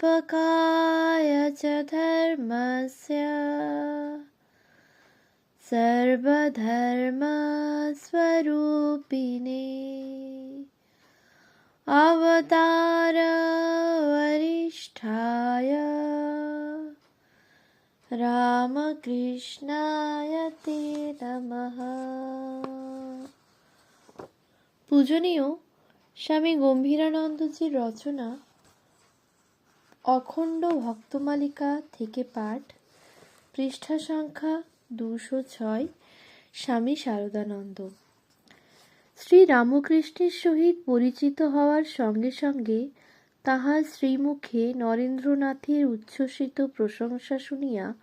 संस्थापकाय च धर्मस्य सर्वधर्मस्वरूपिणे अवतार वरिष्ठाय রামকৃষ্ণায় তে নমঃ পূজনীয় স্বামী গম্ভীরানন্দজির রচনা অখণ্ড ভক্তমালিকা থেকে পাঠ, পৃষ্ঠা সংখ্যা দুশো ছয়, স্বামী শারদানন্দ। শ্রী রামকৃষ্ণের সহিত পরিচিত হওয়ার সঙ্গে সঙ্গে তাহার শ্রীমুখে নরেন্দ্রনাথের উচ্ছ্বসিত প্রশংসা শুনিয়া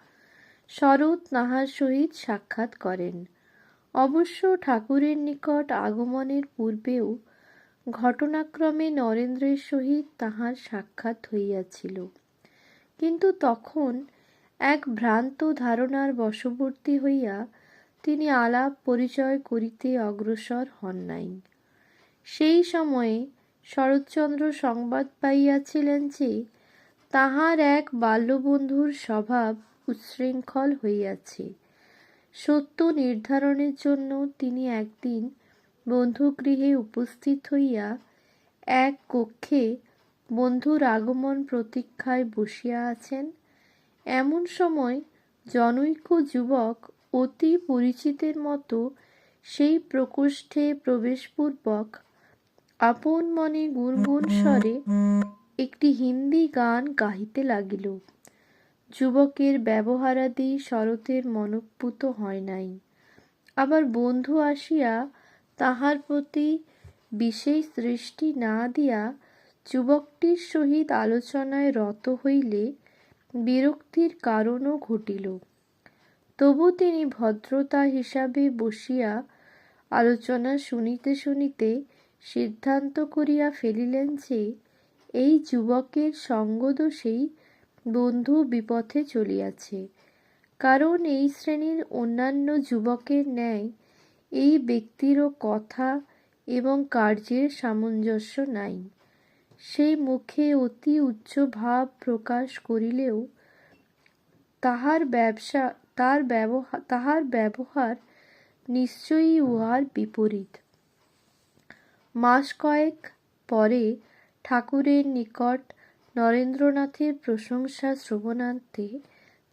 শরৎ তাহার সহিত সাক্ষাৎ করেন। অবশ্য ঠাকুরের নিকট আগমনের পূর্বেও ঘটনাক্রমে নরেন্দ্রের সহিত তাহার সাক্ষাৎ হইয়াছিল। কিন্তু তখন এক ভ্রান্ত ধারণার বশবর্তী হইয়া তিনি আলাপ পরিচয় করিতে অগ্রসর হন নাই। সেই সময়ে শরৎচন্দ্র সংবাদ পাইয়াছিলেন যে, তাহার এক বাল্যবন্ধুর স্বভাব উচ্ছৃঙ্খল হইয়াছে। সত্য নির্ধারণের জন্য তিনি একদিন বন্ধুগৃহে উপস্থিত হইয়া এক কক্ষে বন্ধুর আগমন প্রতীক্ষায় বসিয়া আছেন। এমন সময় জনৈক যুবক অতি পরিচিতের মতো সেই প্রকোষ্ঠে প্রবেশপূর্বক আপন মনে গুনগুন স্বরে একটি হিন্দি গান গাহিতে লাগিল। যুবকের ব্যবহারাদি শরতের মনঃপুত হয় নাই। আবার বন্ধু আসিয়া তাহার প্রতি বিশেষ দৃষ্টি না দিয়া যুবকটির সহিত আলোচনায় রত হইলে বিরক্তির কারণও ঘটিল। তবু তিনি ভদ্রতা হিসাবে বসিয়া আলোচনা শুনিতে শুনিতে সিদ্ধান্ত করিয়া ফেলিলেন যে, এই যুবকের সঙ্গদোষেই বন্ধু বিপথে চলিয়াছে। কারণ এই শ্রেণির অন্যান্য যুবকের ন্যায় এই ব্যক্তিরও কথা এবং কার্যের সামঞ্জস্য নাই। সেই মুখে অতি উচ্চ ভাব প্রকাশ করিলেও তাহার ব্যবসা, তার ব্যবহার তাহার ব্যবহার নিশ্চয়ই উহার বিপরীত। মাস কয়েক পরে ঠাকুরের নিকট নরেন্দ্রনাথের প্রশংসা শ্রবণান্তে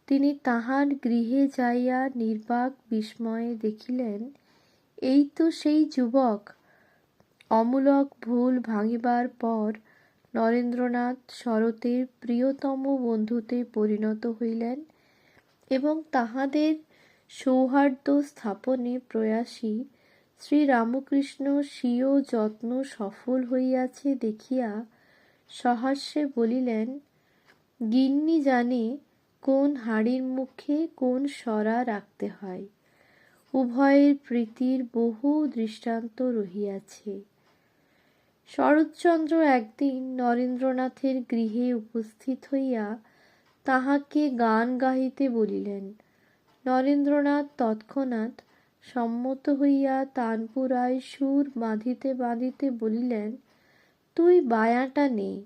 তিনি তাহার গৃহে যাইয়া নির্বাক বিস্ময়ে দেখিলেন এই তো সেই যুবক। অমূলক ভুল ভাঙিবার পর নরেন্দ্রনাথ শরতের প্রিয়তম বন্ধুতে পরিণত হইলেন এবং তাহাদের সৌহার্দ্য স্থাপনে প্রয়াসী শ্রীরামকৃষ্ণ স্বীয় যত্ন সফল হইয়াছে দেখিয়া সহাস্যে বলিলেন, গিন্নি জানে কোন হাড়ির মুখে কোন সরা রাখতে হয়। উভয়ের প্রীতির বহু দৃষ্টান্ত রহিয়াছে। শরৎচন্দ্র একদিন নরেন্দ্রনাথের গৃহে উপস্থিত হইয়া তাহাকে গান গাহিতে বলিলেন। নরেন্দ্রনাথ তৎক্ষণাৎ সম্মত হইয়া তানপুরায় সুর বাঁধিতে বাঁধিতে বলিলেন, তুই বায়াটা নে।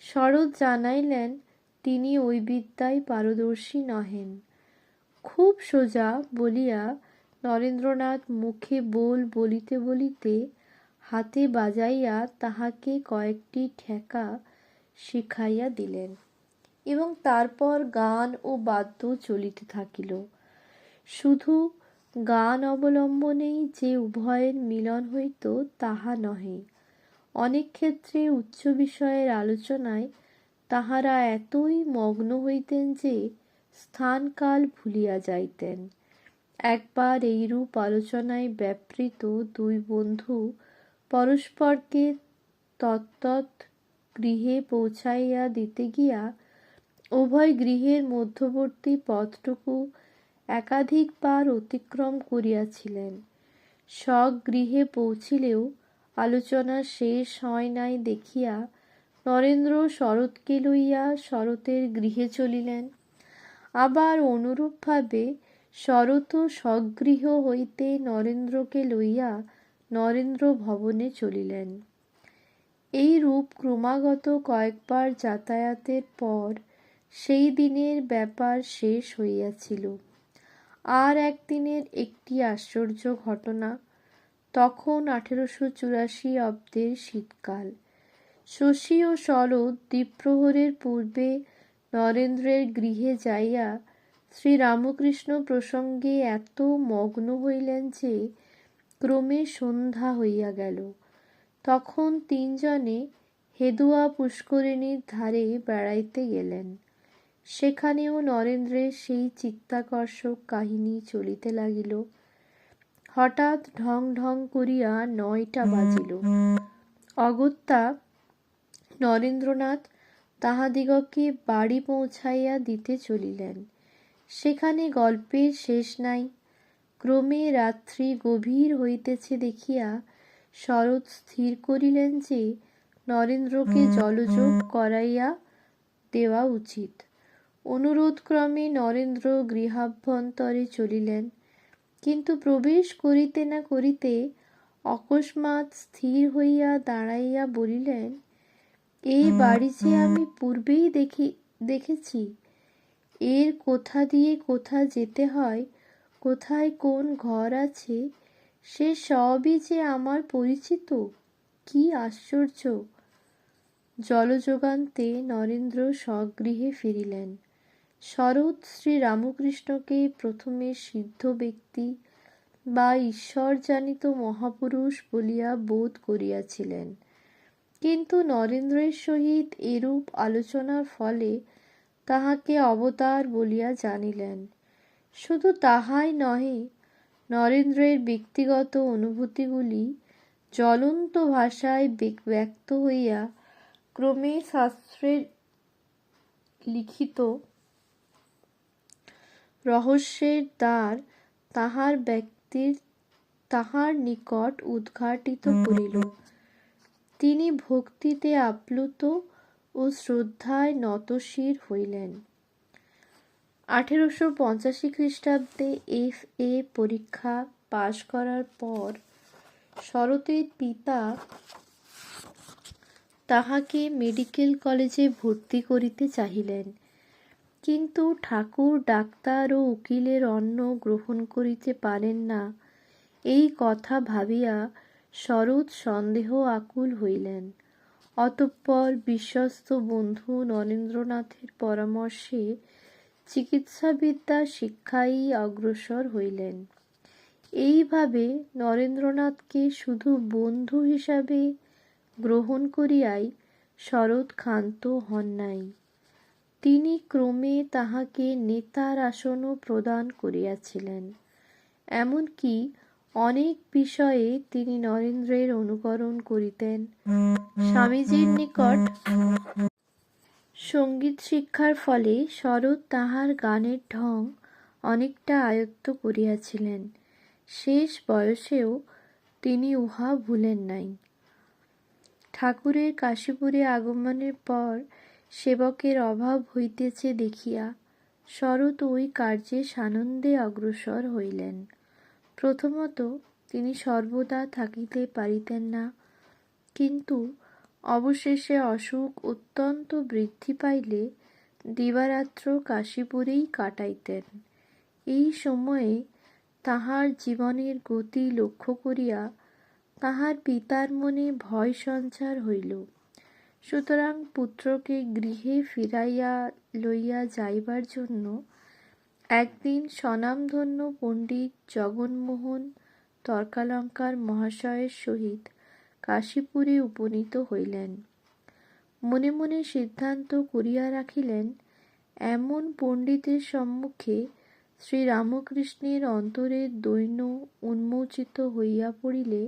শরৎ জানাইলেন, তিনি ওই বিদ্যায় পারদর্শী নহেন। খুব সোজা বলিয়া নরেন্দ্রনাথ মুখে বোল বলিতে বলিতে হাতে বাজাইয়া তাহাকে কয়েকটি ঠেকা শিখাইয়া দিলেন এবং তারপর গান ও বাদ্য চলিতে থাকিল। শুধু গান অবলম্বনেই যে উভয়ের মিলন হইত তাহা নহে। অনেক ক্ষেত্রে উচ্চ বিষয়ের আলোচনায় তাহারা এতই মগ্ন হইতেন যে স্থানকাল ভুলিয়া যাইতেন। একবার এইরূপ আলোচনায় ব্যাপৃত দুই বন্ধু পরস্পরকে তত্তৎ গৃহে পৌঁছাইয়া দিতে গিয়া উভয় গৃহের মধ্যবর্তী পথটুকু একাধিকবার অতিক্রম করিয়াছিলেন। স্বগৃহে পৌঁছিলেও আলোচনা শেষ হয় নাই দেখিয়া নরেন্দ্র শরৎকে লইয়া শরতের গৃহে চলিলেন। আবার অনুরূপভাবে শরৎ স্বগৃহ হইতে নরেন্দ্রকে লইয়া নরেন্দ্র ভবনে চলিলেন। এই রূপ ক্রমাগত কয়েকবার যাতায়াতের পর সেই দিনের ব্যাপার শেষ হইয়াছিল। আর একদিনের একটি আশ্চর্য ঘটনা, তখন আঠেরোশো চুরাশি অব্দের শীতকাল। শশী ও শরৎ দ্বীপ্রহরের পূর্বে নরেন্দ্রের গৃহে যাইয়া শ্রীরামকৃষ্ণ প্রসঙ্গে এত মগ্ন হইলেন যে ক্রমে সন্ধ্যা হইয়া গেল। তখন তিনজনে হেদুয়া পুষ্করিণীর ধারে বেড়াইতে গেলেন। সেখানেও নরেন্দ্রের সেই চিত্তাকর্ষক কাহিনী চলিতে লাগিল। হঠাৎ ঢং ঢং করিয়া নয়টা বাজিল। অগত্যা নরেন্দ্রনাথ তাহাদিগকে বাড়ি পৌঁছাইয়া দিতে চলিলেন। সেখানে গল্পের শেষ নাই। ক্রমে রাত্রি গভীর হইতেছে দেখিয়া শরৎ স্থির করিলেন যে নরেন্দ্রকে জলযোগ করাইয়া দেওয়া উচিত। অনুরোধক্রমে নরেন্দ্র গৃহাভ্যন্তরে চলিলেন। কিন্তু প্রবেশ করিতে না করিতে অকস্মাৎ স্থির হইয়া দাঁড়াইয়া বলিলেন এই বাড়ি যে আমি পূর্বেই দেখি দেখেছি এর কোথা দিয়ে কোথা যেতে হয়, কোথায় কোন ঘর আছে, সে সবই যে আমার পরিচিত, কি আশ্চর্য। জলযোগান্তে নরেন্দ্র স্বগৃহে ফিরিলেন। শরৎ শ্রী রামকৃষ্ণকে প্রথমে সিদ্ধ ব্যক্তি বা ঈশ্বরজানিত মহাপুরুষ বলিয়া বোধ করিয়াছিলেন। কিন্তু নরেন্দ্রের সহিত এরূপ আলোচনার ফলে তাহাকে অবতার বলিয়া জানিলেন। শুধু তাহাই নহে, নরেন্দ্রের ব্যক্তিগত অনুভূতিগুলি জ্বলন্ত ভাষায় ব্যক্ত হইয়া ক্রমে শাস্ত্রের লিখিত রহস্যের দ্বার তাহার ব্যক্তির, তাহার নিকট উদ্ঘাটিত করিল। তিনি ভক্তিতে আপ্লুত ও শ্রদ্ধায় নতশির হইলেন। আঠেরোশো পঞ্চাশি খ্রিস্টাব্দে এফ এ পরীক্ষা পাশ করার পর শরতের পিতা তাহাকে মেডিকেল কলেজে ভর্তি করিতে চাহিলেন। কিন্তু ঠাকুর, ডাক্তার ও উকিলের অন্ন গ্রহণ করিতে পারেন না। এই কথা ভাবিয়া শরৎ সন্দেহ আকুল হইলেন। অতঃপর বিশ্বস্ত বন্ধু নরেন্দ্রনাথের পরামর্শে চিকিৎসাবিদ্যা শিক্ষায় অগ্রসর হইলেন। এইভাবে নরেন্দ্রনাথকে শুধু বন্ধু হিসাবে গ্রহণ করিয়াই শরৎ ক্ষান্ত হন নাই। তিনি ক্রমে তাহাকে নেতার আসনও প্রদান করিয়াছিলেন। এমনকি অনেক বিষয়ে তিনি নরেন্দ্রের অনুকরণ করিতেন। স্বামীজির নিকট সংগীত শিক্ষার ফলে শরৎ তাহার গানের ঢং অনেকটা আয়ত্ত করিয়াছিলেন। শেষ বয়সেও তিনি উহা ভুলেন নাই। ঠাকুরের কাশীপুরে আগমনের পর সেবকের অভাব হইতেছে দেখিয়া শরৎ ওই কার্যে সানন্দে অগ্রসর হইলেন। প্রথমত, তিনি সর্বদা থাকিতে পারিতেন না। কিন্তু অবশেষে অসুখ অত্যন্ত বৃদ্ধি পাইলে দিবারাত্র কাশীপুরেই কাটাইতেন। এই সময়ে তাহার জীবনের গতি লক্ষ্য করিয়া তাহার পিতার মনে ভয় সঞ্চার হইল। সুতরাং পুত্রকে গৃহে ফিরাইয়া লইয়া যাইবার জন্য একদিন স্বনামধন্য পণ্ডিত জগনমোহন তর্কালঙ্কার মহাশয়ের সহিত কাশীপুরে উপনীত হইলেন। মনে মনে সিদ্ধান্ত করিয়া রাখিলেন, এমন পণ্ডিতের সম্মুখে শ্রীরামকৃষ্ণের অন্তরের দৈন্য উন্মোচিত হইয়া পড়িলে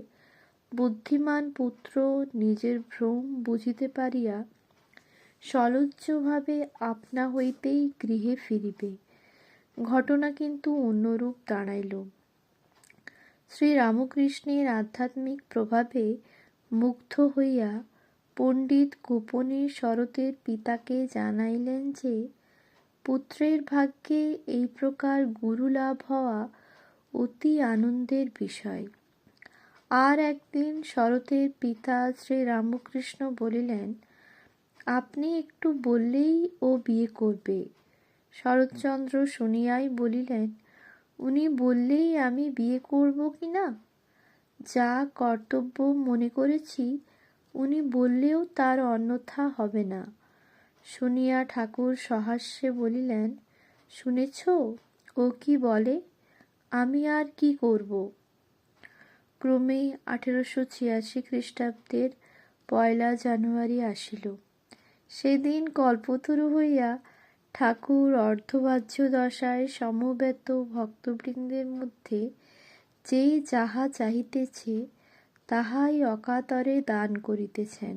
বুদ্ধিমান পুত্র নিজের ভ্রম বুঝিতে পারিয়া সলজ্জভাবে আপনা হইতেই গৃহে ফিরিবে। ঘটনা কিন্তু অন্যরূপ দাঁড়াইল। শ্রীরামকৃষ্ণের আধ্যাত্মিক প্রভাবে মুগ্ধ হইয়া পণ্ডিত গোপনে শরতের পিতাকে জানাইলেন যে, পুত্রের ভাগ্যে এই প্রকার গুরু লাভ হওয়া অতি আনন্দের বিষয়। আর একদিন শরতের পিতা শ্রী রামকৃষ্ণ বলিলেন, আপনি একটু বললেই ও বিয়ে করবে। শরৎচন্দ্র শুনিয়াই বলিলেন, উনি বললেই আমি বিয়ে করব কি না? যা কর্তব্য মনে করেছি, উনি বললেও তার অন্যথা হবে না। শুনিয়া ঠাকুর সহাস্যে বলিলেন, শুনেছ? ও কি বলে? আমি আর কি করব? ক্রমেই আঠেরোশো ছিয়াশি খ্রিস্টাব্দের পয়লা জানুয়ারি আসিল। সেদিন কল্পতরু হইয়া ঠাকুর, অর্ধবাহ্য দশায় সমবেত ভক্তবৃন্দের মধ্যে যে যাহা চাহিতেছে, তাহাই অকাতরে দান করিতেছেন।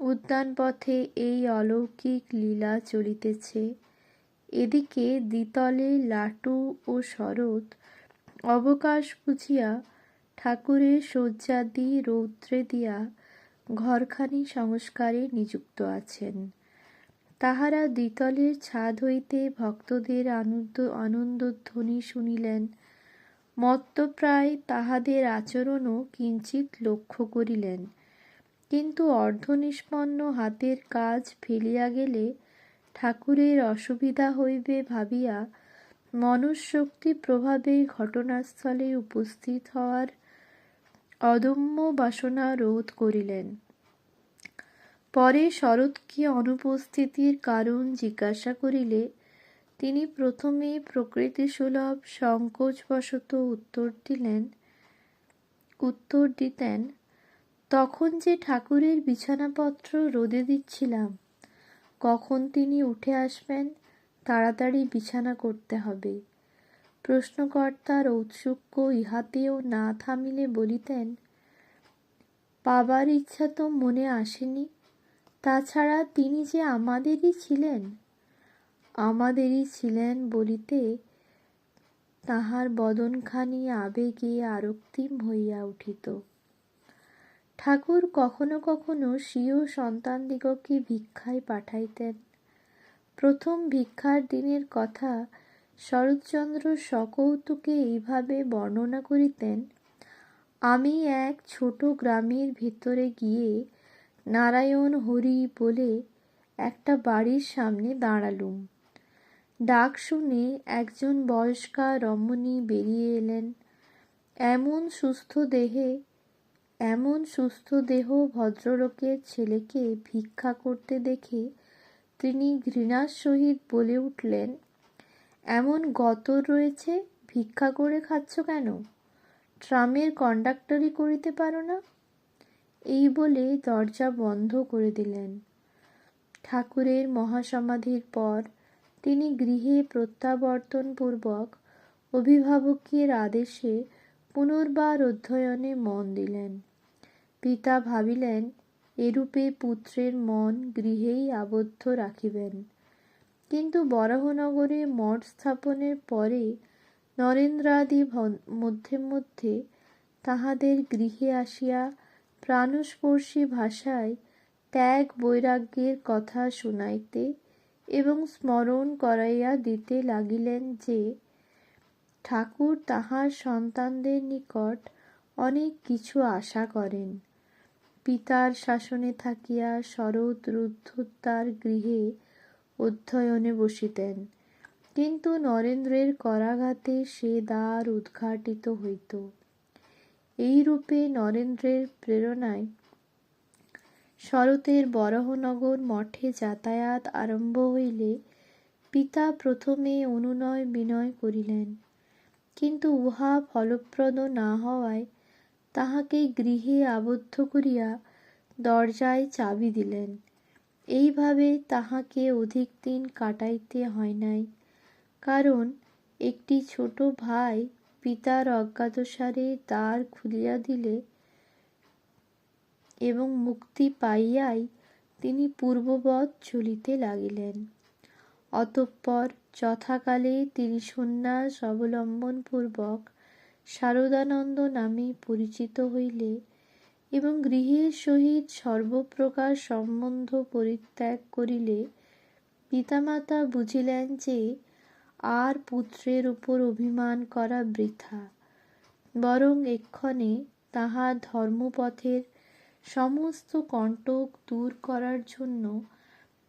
উদ্যান পথে এই অলৌকিক লীলা চলিতেছে। এদিকে দ্বিতলে লাটু ও শরৎ অবকাশ বুঝিয়া ঠাকুরের শয্যাদি রৌদ্রে দিয়া ঘরখানি সংস্কারে নিযুক্ত আছেন। তাহারা দ্বিতলের ছাদ হইতে ভক্তদের আনন্দ আনন্দধ্বনি শুনিলেন। মত্তপ্রায় তাহাদের আচরণও কিঞ্চিত লক্ষ্য করিলেন। কিন্তু অর্ধনিষ্পন্ন হাতের কাজ ফেলিয়া গেলে ঠাকুরের অসুবিধা হইবে ভাবিয়া মনুষ্যক্তি প্রভাবে ঘটনাস্থলে উপস্থিত হওয়ার অদম্য বাসনা রোধ করিলেন। পরে শরৎকে অনুপস্থিতির কারণ জিজ্ঞাসা করিলে তিনি প্রথমে প্রকৃতিসুলভ সংকোচবশত উত্তর দিলেন, উত্তর দিতেন, তখন যে ঠাকুরের বিছানাপত্র রোদে দিচ্ছিলাম, কখন তিনি উঠে আসবেন তাড়াতাড়ি বিছানা করতে হবে। প্রশ্নকর্তার ঔৎসুক্য ইহাতেও না থামিলে বলিতেন, পাবার ইচ্ছা তো মনে আসেনি তাছাড়া তিনি যে আমাদেরই ছিলেন আমাদেরই ছিলেন বলিতে তাহার বদনখানি আবেগে আরক্তিম হইয়া উঠিত। ঠাকুর কখনো কখনো স্বীয় সন্তানদিগকে ভিক্ষায় পাঠাইতেন। প্রথম ভিক্ষার দিনের কথা শরৎচন্দ্র সকৌতুকে এইভাবে বর্ণনা করিতেন, আমি এক ছোট গ্রামের ভিতরে গিয়ে নারায়ণ হরি বলে একটা বাড়ির সামনে দাঁড়ালুম। ডাক শুনে একজন বয়স্কা রমণী বেরিয়ে এলেন। এমন সুস্থ দেহে, এমন সুস্থ দেহ ভদ্রলোকের ছেলেকে ভিক্ষা করতে দেখে তিনি ঘৃণার সহিত বলে উঠলেন, এমন গতর রয়েছে, ভিক্ষা করে খাচ্ছ কেন? ট্রামের কন্ডাক্টরি করিতে পারো না? এই বলে দরজা বন্ধ করে দিলেন। ঠাকুরের মহাসমাধির পর তিনি গৃহে প্রত্যাবর্তনপূর্বক অভিভাবকের আদেশে পুনর্বার অধ্যয়নে মন দিলেন। পিতা ভাবিলেন, এরূপে পুত্রের মন গৃহেই আবদ্ধ রাখিবেন। কিন্তু বরাহনগরে মঠ স্থাপনের পরে নরেন্দ্রাদি মধ্যে মধ্যে তাহাদের গৃহে আসিয়া প্রাণস্পর্শী ভাষায় ত্যাগ বৈরাগ্যের কথা শুনাইতে এবং স্মরণ করাইয়া দিতে লাগিলেন যে, ঠাকুর তাহার সন্তানদের নিকট অনেক কিছু আশা করেন। পিতার শাসনে থাকিয়া শরৎ রুদ্ধোদ্দার গৃহে অধ্যয়নে বসিতেন। কিন্তু নরেন্দ্রের করাঘাতে সে দ্বার উদ্ঘাটিত হইত। এইরূপে নরেন্দ্রের প্রেরণায় শরতের বরহনগর মঠে যাতায়াত আরম্ভ হইলে পিতা প্রথমে অনুনয় বিনয় করিলেন। কিন্তু উহা ফলপ্রদ না হওয়ায় তাহাকে গৃহে আবদ্ধ করিয়া দরজায় চাবি দিলেন। এইভাবে তাহাকে অধিক দিন কাটাইতে হয় নাই। কারণ একটি ছোট ভাই পিতার অজ্ঞাতসারে দ্বার খুলিয়া দিলে এবং মুক্তি পাইয়াই তিনি পূর্ববৎ চলিতে লাগিলেন। অতঃপর যথাকালে তিনি সন্ন্যাস অবলম্বনপূর্বক শারদানন্দ নামে পরিচিত হইলে এবং গৃহের সহিত সর্বপ্রকার সম্বন্ধ পরিত্যাগ করিলে পিতামাতা বুঝিলেন যে আর পুত্রের উপর অভিমান করা বৃথা। বরং এক্ষণে তাহা ধর্মপথের সমস্ত কণ্টক দূর করার জন্য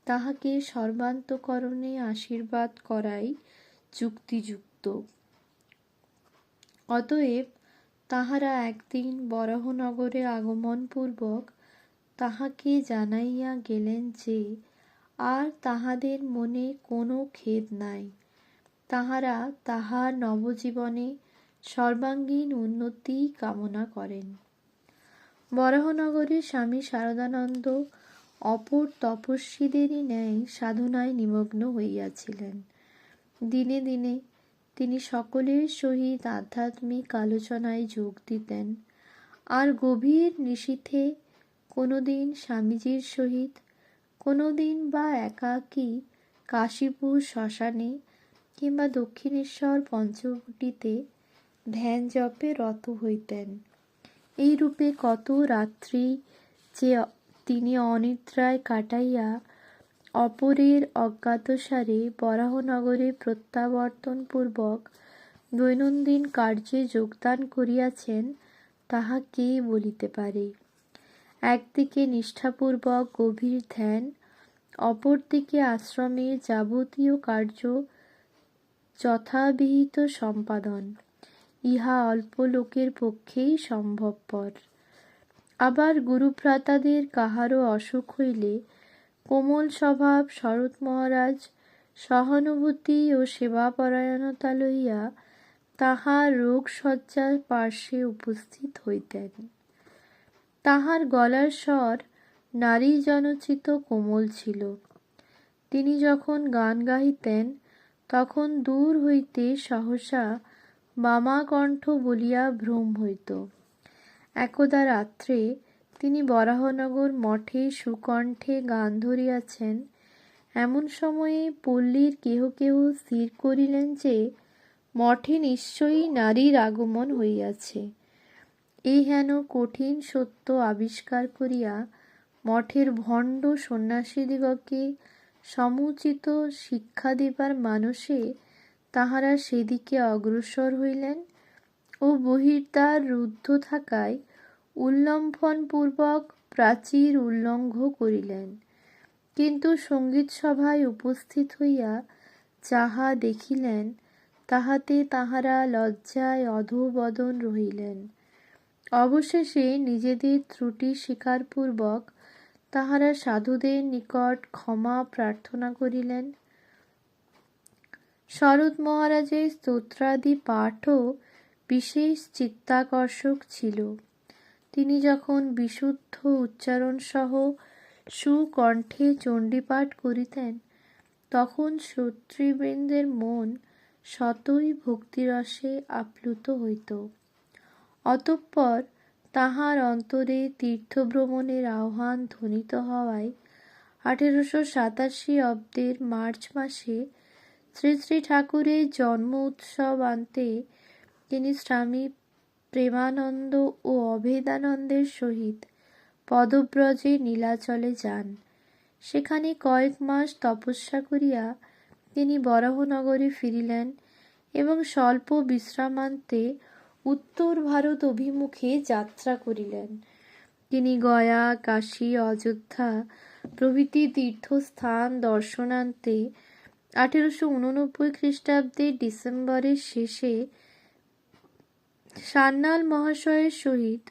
তাহাকে সর্বান্তকরণে আশীর্বাদ করাই যুক্তিযুক্ত। অতএব তাহারা একদিন বরাহনগরে আগমনপূর্বক তাহাকে জানাইয়া গেলেন যে, আর তাহাদের মনে কোনো খেদ নাই। তাহারা তাহার নবজীবনে সর্বাঙ্গীন উন্নতি কামনা করেন। বরাহনগরে স্বামী শারদানন্দ অপর তপস্বীদেরই ন্যায় সাধনায় নিমগ্ন হইয়াছিলেন। দিনে দিনে তিনি সকলের সহিত আধ্যাত্মিক আলোচনায় যোগ দিতেন। আর গভীর নিশীথে কোনো দিন স্বামীজির সহিত কোনো দিন বা একাকী কাশীপুর শ্মশানে কিংবা দক্ষিণেশ্বর পঞ্চবটিতে ধ্যান জপে রত হইতেন। এই রূপে কত রাত্রি যে তিনি অনিদ্রায় কাটাইয়া অপরের অজ্ঞাতসারে বরাহনগরে প্রত্যাবর্তনপূর্বক দৈনন্দিন কার্যে যোগদান করিয়াছেন, তাহা কে বলিতে পারে? একদিকে নিষ্ঠাপূর্বক গভীর ধ্যান, অপরদিকে আশ্রমের যাবতীয় কার্য যথাবিহিত সম্পাদন। ইহা অল্প লোকের পক্ষেই সম্ভবপর। আবার গুরুভ্রাতাদের কাহারও অসুখ হইলে কোমল স্বভাব শরৎ মহারাজ সহানুভূতি ও সেবাপরায়ণতা লইয়া তাহার রোগ শয্যার পার্শ্বে উপস্থিত হইতেন। তাহার গলার স্বর নারী জনচিত কোমল ছিল। তিনি যখন গান গাহিতেন তখন দূর হইতে সহসা মামা কণ্ঠ বলিয়া ভ্রম হইত। একদা রাত্রে তিনি বরাহনগর মঠে সুকণ্ঠে গান ধরিয়াছেন। এমন সময়ে পল্লীর কেহ কেহ স্থির করিলেন যে, মঠে নিশ্চয়ই নারীর আগমন হইয়াছে। এই হেন কঠিন সত্য আবিষ্কার করিয়া মঠের ভণ্ড সন্ন্যাসীদিগকে সমুচিত শিক্ষা দিবার মানসে তাহারা সেদিকে অগ্রসর হইলেন ও বহির্দ্বার রুদ্ধ থাকায় উল্লম্ফনপূর্বক প্রাচীর উল্লঙ্ঘ করিলেন। কিন্তু সংগীত সভায় উপস্থিত হইয়া যাহা দেখিলেন, তাহাতে তাহারা লজ্জায় অধোবদন রহিলেন। অবশেষে নিজেদের ত্রুটি স্বীকারপূর্বক তাহারা সাধুদের নিকট ক্ষমা প্রার্থনা করিলেন। শরৎ মহারাজের স্তোত্রাদি পাঠও বিশেষ চিত্তাকর্ষক ছিল। তিনি যখন বিশুদ্ধ উচ্চারণসহ সুকণ্ঠে চণ্ডীপাঠ করিতেন, তখন শ্রোতৃবৃন্দের মন শতই ভক্তিরসে আপ্লুত হইত। অতঃপর তাহার অন্তরে তীর্থভ্রমণের আহ্বান ধ্বনিত হওয়ায় আঠেরোশো সাতাশি অব্দের মার্চ মাসে শ্রী শ্রী ঠাকুরের জন্ম উৎসব আনতে তিনি স্বামী প্রেমানন্দ ও অভেদানন্দের সহিত পদব্রজে নীলাচলে যান। সেখানে কয়েক মাস তপস্যা করিয়া তিনি বরাহনগরে ফিরিলেন এবং স্বল্প বিশ্রামান্তে উত্তর ভারত অভিমুখে যাত্রা করিলেন। তিনি গয়া, কাশী, অযোধ্যা প্রভৃতি তীর্থস্থান দর্শনান্তে আঠেরোশো উননব্বই খ্রিস্টাব্দে ডিসেম্বরের শেষে সান্যাল মহাশয়ের সহিত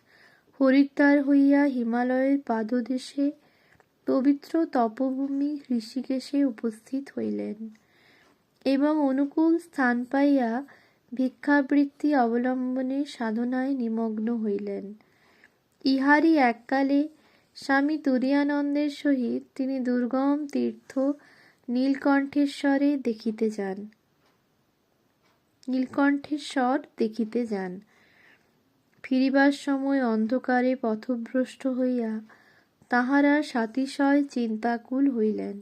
হরিদ্বার হইয়া হিমালয়ের পাদদেশে পবিত্র তপভূমি ঋষিকেশে উপস্থিত হইলেন এবং অনুকূল স্থান পাইয়া ভিক্ষাবৃত্তি অবলম্বনে সাধনায় নিমগ্ন হইলেন। ইহারই এককালে স্বামী তুরিয়ানন্দের সহিত তিনি দুর্গম তীর্থ নীলকণ্ঠেশ্বরে দেখিতে যান। নীলকণ্ঠেশ্বর দেখিতে যান। ফিরিবার সময় অন্ধকারে পথভ্রষ্ট হইয়া তাহারা সাতিশয় চিন্তাকুল হইলেন।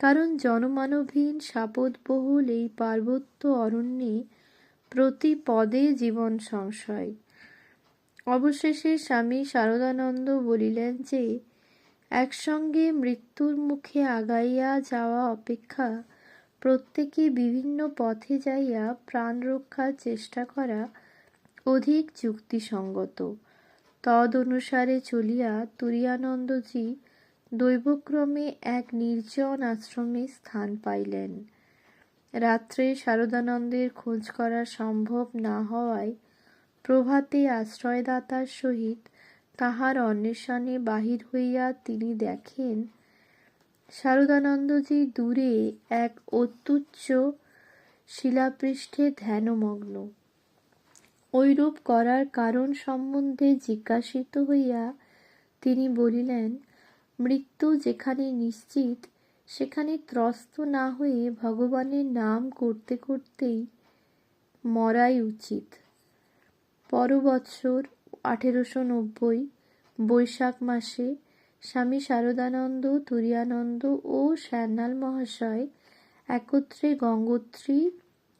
কারণ জনমানবহীন সাপদবহুল এই পার্বত্য অরণ্যে প্রতি পদে জীবন সংশয়। অবশেষে স্বামী শারদানন্দ বলিলেন যে, একসঙ্গে মৃত্যুর মুখে আগাইয়া যাওয়া অপেক্ষা প্রত্যেকে বিভিন্ন পথে যাইয়া প্রাণ রক্ষার চেষ্টা করা অধিক যুক্তিসঙ্গত। তদ অনুসারে চলিয়া তুরীয়ানন্দজি দৈবক্রমে এক নির্জন আশ্রমে স্থান পাইলেন। রাত্রে শারদানন্দের খোঁজ করা সম্ভব না হওয়ায় প্রভাতে আশ্রয়দাতার সহিত তাহার অন্বেষণে বাহির হইয়া তিনি দেখেন, শারদানন্দজি দূরে এক অত্যুচ্চ শিলাপৃষ্ঠে ধ্যানমগ্ন। ঐরূপ করার কারণ সম্বন্ধে জিজ্ঞাসিত হইয়া তিনি বলিলেন, মৃত্যু যেখানে নিশ্চিত সেখানে ত্রস্ত না হয়ে ভগবানের নাম করতে করতেই মরাই উচিত। পর বৎসর আঠেরোশো নব্বই, বৈশাখ মাসে স্বামী শারদানন্দ, তুরিয়ানন্দ ও শ্যানাল মহাশয় একত্রে গঙ্গোত্রী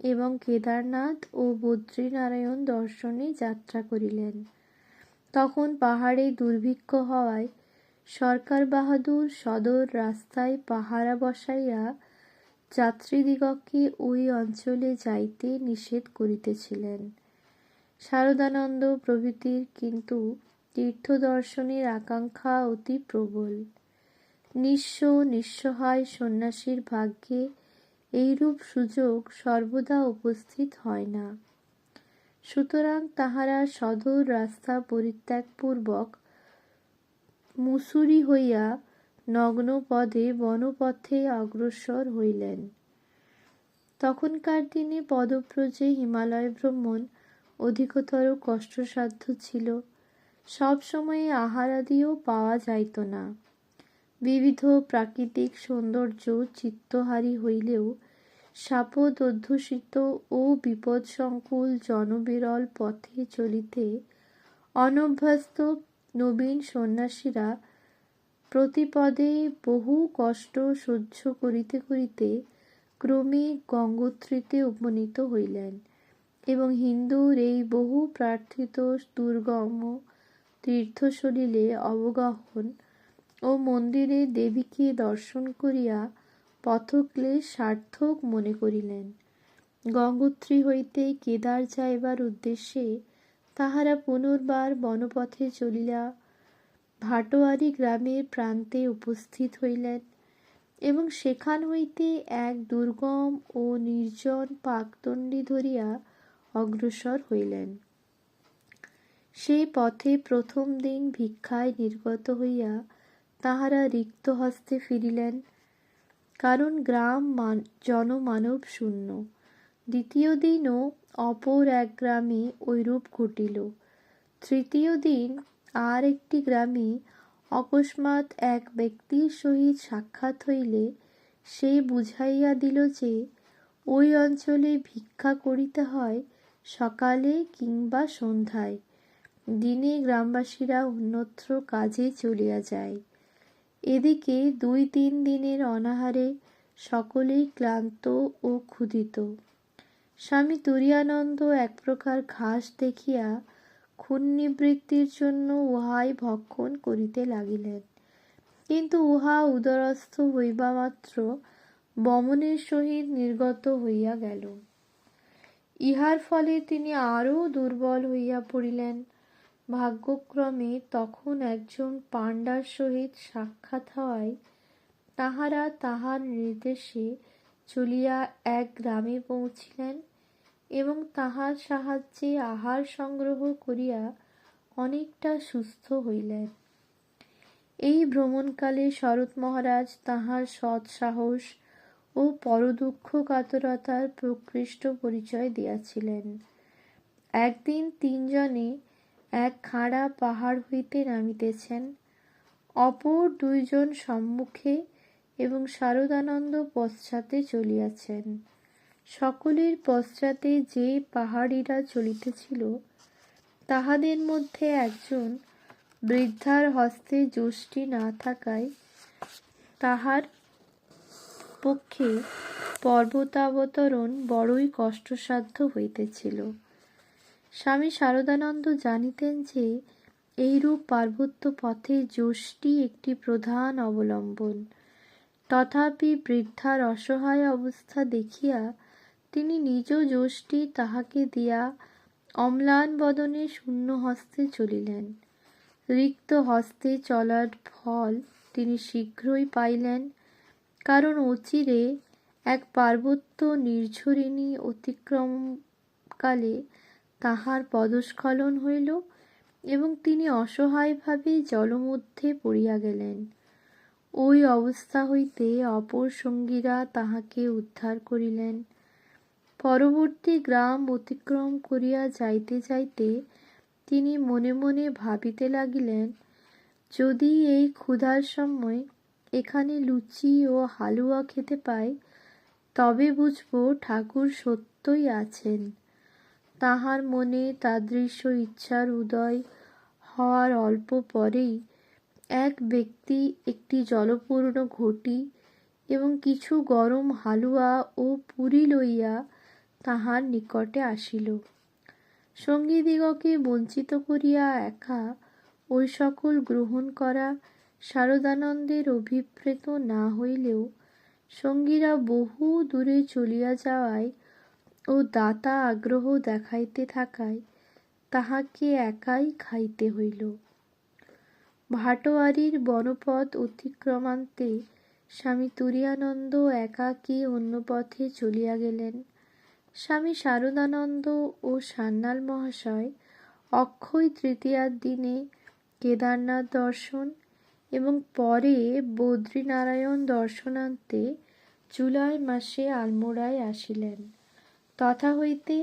এবং কেদারনাথ ও বদ্রীনারায়ণ দর্শনে যাত্রা করিলেন। তখন পাহাড়ে দুর্ভিক্ষ হওয়ায় সরকার বাহাদুর সদর রাস্তায় পাহারা বসাইয়া যাত্রীদিগকে ওই অঞ্চলে যাইতে নিষেধ করিতেছিলেন। শারদানন্দ প্রভৃতির কিন্তু তীর্থদর্শনের আকাঙ্ক্ষা অতি প্রবল। নিঃস্ব নিঃসহায় সন্ন্যাসীর ভাগ্যে এইরূপ সুযোগ সর্বদা উপস্থিত হয় না। সুতরাং তাহারা সদর রাস্তা পরিত্যাগপূর্বক মুসুরি হইয়া নগ্নপদে বনপথে অগ্রসর হইলেন। তখনকার দিনে পদব্রজে হিমালয় ভ্রমণ অধিকতর কষ্টসাধ্য ছিল। সব সময়ে আহারাদিও পাওয়া যাইত না। বিবিধ প্রাকৃতিক সৌন্দর্য চিত্তহারী হইলেও সাপদ অধ্যুষিত ও বিপদসংকুল জনবিরল পথে চলিতে অনভ্যস্ত নবীন সন্ন্যাসীরা প্রতিপদে বহু কষ্ট সহ্য করিতে করিতে ক্রমে গঙ্গোত্রীতে উপনীত হইলেন এবং হিন্দুর এই বহু প্রার্থিত দুর্গম তীর্থসলিলে অবগাহন ও মন্দিরে দেবীকে দর্শন করিয়া পথক্লেশ সার্থক মনে করিলেন। গঙ্গোত্রী হইতে কেদার যাইবার উদ্দেশ্যে তাহারা পুনর্বার বনপথে চলিয়া ভাটোয়ারি গ্রামের প্রান্তে উপস্থিত হইলেন এবং সেখান হইতে এক দুর্গম ও নির্জন পাকদণ্ডী ধরিয়া অগ্রসর হইলেন। সেই পথে প্রথম দিন ভিক্ষায় নির্গত হইয়া তাহারা রিক্ত হস্তে ফিরিলেন, কারণ গ্রাম জনমানব শূন্য। দ্বিতীয় দিনও অপর এক গ্রামে ঐরূপ ঘটিল। তৃতীয় দিন আর একটি গ্রামে অকস্মাৎ এক ব্যক্তির সহিত সাক্ষাৎ হইলে সে বুঝাইয়া দিল যে ওই অঞ্চলে ভিক্ষা করিতে হয় সকালে কিংবা সন্ধ্যায়। দিনে গ্রামবাসীরা অন্যত্র কাজে চলিয়া যায়। এদিকে দুই তিন দিনের অনাহারে সকলেই ক্লান্ত ও ক্ষুধিত। স্বামী তুরীয়ানন্দ এক প্রকার ঘাস দেখিয়া খুন জন্য উহাই ভক্ষণ করিতে লাগিলেন। কিন্তু উহা উদরস্থ হইবা মাত্র বমনের সহিত নির্গত হইয়া গেল। ইহার ফলে তিনি আরও দুর্বল হইয়া পড়িলেন। ভাগ্যক্রমে তখন একজন পাণ্ডার সহিত সাক্ষাৎ হওয়ায় তাহারা তাহার নির্দেশে চলিয়া এক গ্রামে পৌঁছিলেন এবং তাহার সাহায্যে আহার সংগ্রহ করিয়া অনেকটা সুস্থ হইলেন। এই ভ্রমণকালে শরৎ মহারাজ তাহার সৎ সাহস ও পরদুঃখ কাতরতার প্রকৃষ্ট পরিচয় দিয়াছিলেন। একদিন তিনজনে এক খাড়া পাহাড় হইতে নামিতেছেন। অপর দুইজন সম্মুখে এবং শারদানন্দ পশ্চাতে চলিয়াছেন। সকলের পশ্চাতে যে পাহাড়িরা চলিতেছিল, তাহাদের মধ্যে একজন বৃদ্ধার হস্তে যষ্টি না থাকায় তাহার পক্ষে পর্বতাবতরণ বড়ই কষ্টসাধ্য হইতেছিল। স্বামী শারদানন্দ জানিতেন যে, এইরূপ পার্বত্য পথে যষ্টি একটি প্রধান অবলম্বন। তথাপি বৃদ্ধার অসহায় অবস্থা দেখিয়া তিনি নিজ যষ্টি তাহাকে দিয়া অম্লান বদনে শূন্য হস্তে চলিলেন। রিক্ত হস্তে চলার ফল তিনি শীঘ্রই পাইলেন, কারণ অচিরে এক পার্বত্য নির্ঝরিণী অতিক্রমকালে তাহার পদস্খলন হইল এবং তিনি অসহায়ভাবে জলমধ্যে পড়িয়া গেলেন। ওই অবস্থা হইতে অপর সঙ্গীরা তাহাকে উদ্ধার করিলেন। পরবর্তী গ্রাম অতিক্রম করিয়া যাইতে যাইতে তিনি মনে মনে ভাবিতে লাগিলেন, যদি এই ক্ষুধার সময় এখানে লুচি ও হালুয়া খেতে পাই, তবে বুঝব ঠাকুর সত্যই আছেন। তাহার মনে তাদৃশ্য ইচ্ছার উদয় হওয়ার অল্প পরেই এক ব্যক্তি একটি জলপূর্ণ ঘটি এবং কিছু গরম হালুয়া ও পুরি লইয়া তাহার নিকটে আসিল। সঙ্গীদিগকে বঞ্চিত করিয়া একা ওই সকল গ্রহণ করা শারদানন্দের অভিপ্রেত না হইলেও সঙ্গীরা বহু দূরে চলিয়া যাওয়ায় ও দাতা আগ্রহ দেখাইতে থাকায় তাহাকে একাই খাইতে হইল। ভাটোয়ারির বনপথ অতিক্রমান্তে স্বামী তুরিয়ানন্দ একাকী অন্য পথে চলিয়া গেলেন। স্বামী শারদানন্দ ও সান্যাল মহাশয় অক্ষয় তৃতীয়ার দিনে কেদারনাথ দর্শন এবং পরে বদ্রীনারায়ণ দর্শনান্তে জুলাই মাসে আলমোড়ায় আসিলেন। তথা হইতে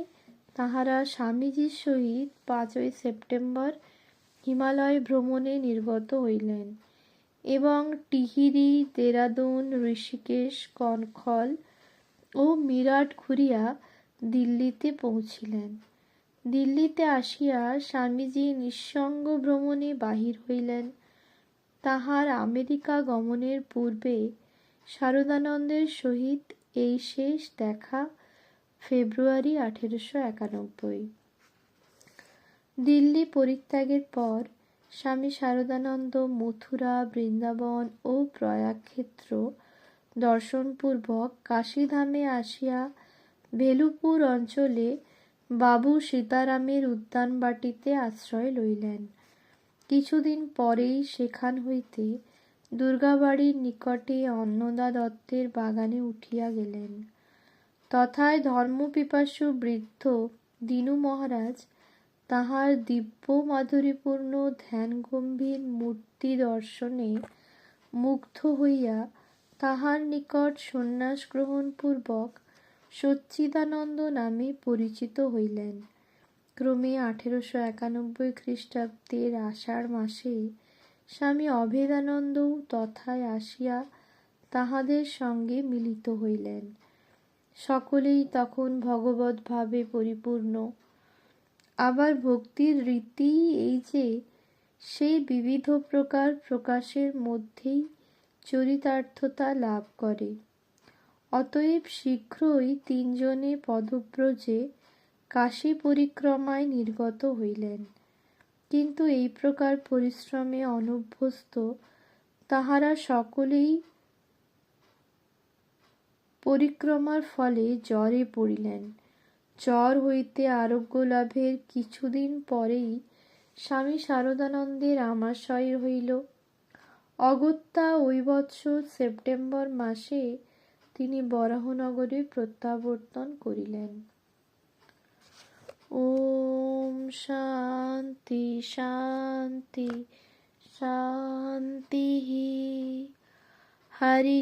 তাহারা স্বামীজির সহিত পাঁচই সেপ্টেম্বর হিমালয় ভ্রমণে নির্গত হইলেন এবং টিহিরি, দেরাদুন, ঋষিকেশ, কনখল ও মিরাট ঘুরিয়া দিল্লিতে পৌঁছিলেন। দিল্লিতে আসিয়া স্বামীজি নিঃসঙ্গ ভ্রমণে বাহির হইলেন। তাহার আমেরিকা গমনের পূর্বে শারদানন্দের সহিত এই শেষ দেখা ফেব্রুয়ারি আঠেরোশো একানব্বই। দিল্লি পরিত্যাগের পর স্বামী শারদানন্দ, মথুরা, বৃন্দাবন ও প্রয়াগক্ষেত্র দর্শনপূর্বক কাশীধামে আসিয়া ভেলুপুর অঞ্চলে বাবু সীতারামের উদ্যানবাটিতে আশ্রয় লইলেন। কিছুদিন পরেই সেখান হইতে দুর্গাবাড়ির নিকটে অন্নদা দত্তের বাগানে উঠিয়া গেলেন। তথায় ধর্মপিপাসু বৃদ্ধ দিনু মহারাজ তাহার দিব্য মাধুরীপূর্ণ ধ্যানগম্ভীর মূর্তি দর্শনে মুগ্ধ হইয়া তাহার নিকট সন্ন্যাস গ্রহণপূর্বক সচ্চিদানন্দ নামে পরিচিত হইলেন। ক্রমে আঠেরোশো একানব্বই খ্রিস্টাব্দের আষাঢ় মাসে স্বামী অভেদানন্দও তথায় আসিয়া তাহাদের সঙ্গে মিলিত হইলেন। সকলেই তখন ভগবত ভাবে পরিপূর্ণ আবার ভক্তির রীতি এই যে সেই বিবিধ প্রকার প্রকাশের মধ্যেই চরিতার্থতা লাভ করে। অতএব শীঘ্রই তিনজনে পদব্রজে কাশী পরিক্রমায় নির্গত হইলেন। কিন্তু এই প্রকার পরিশ্রমে অনভ্যস্ত তাহারা সকলেই পরিক্রমার ফলে জ্বরে পড়িলেন। জ্বর হইতে আরোগ্য লাভের কিছুদিন পরেই স্বামী শারদানন্দের আমাশয় হইল অগত্যা ওই বৎসর সেপ্টেম্বর মাসে তিনি বরাহনগরে প্রত্যাবর্তন করিলেন। ওম শান্তি শান্তি শান্তি হি। হরি